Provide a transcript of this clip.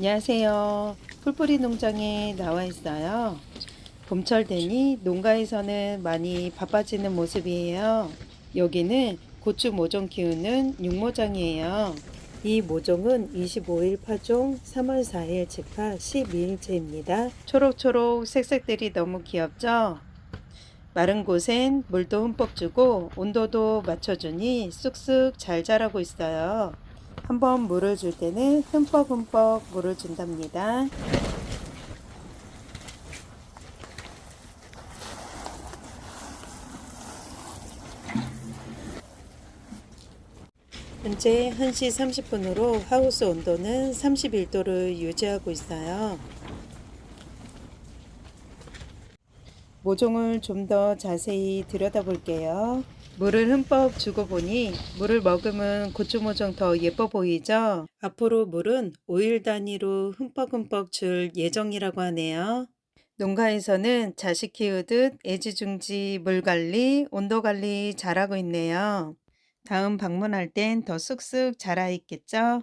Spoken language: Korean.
안녕하세요. 풀뿌리 농장에 나와 있어요. 봄철 되니 농가에서는 많이 바빠지는 모습이에요. 여기는 고추 모종 키우는 육모장이에요. 이 모종은 25일 파종 3월 4일 직파 12일째입니다. 초록초록 색색들이 너무 귀엽죠? 마른 곳엔 물도 흠뻑 주고 온도도 맞춰주니 쑥쑥 잘 자라고 있어요. 한번 물을 줄 때는 흠뻑흠뻑 물을 준답니다. 현재 1시 30분으로 하우스 온도는 31도를 유지하고 있어요. 모종을 좀 더 자세히 들여다볼게요. 물을 흠뻑 주고 보니 물을 머금은 고추 모종 더 예뻐 보이죠? 앞으로 물은 5일 단위로 흠뻑흠뻑 줄 예정이라고 하네요. 농가에서는 자식 키우듯 애지중지 물 관리, 온도 관리 잘하고 있네요. 다음 방문할 땐 더 쑥쑥 자라 있겠죠?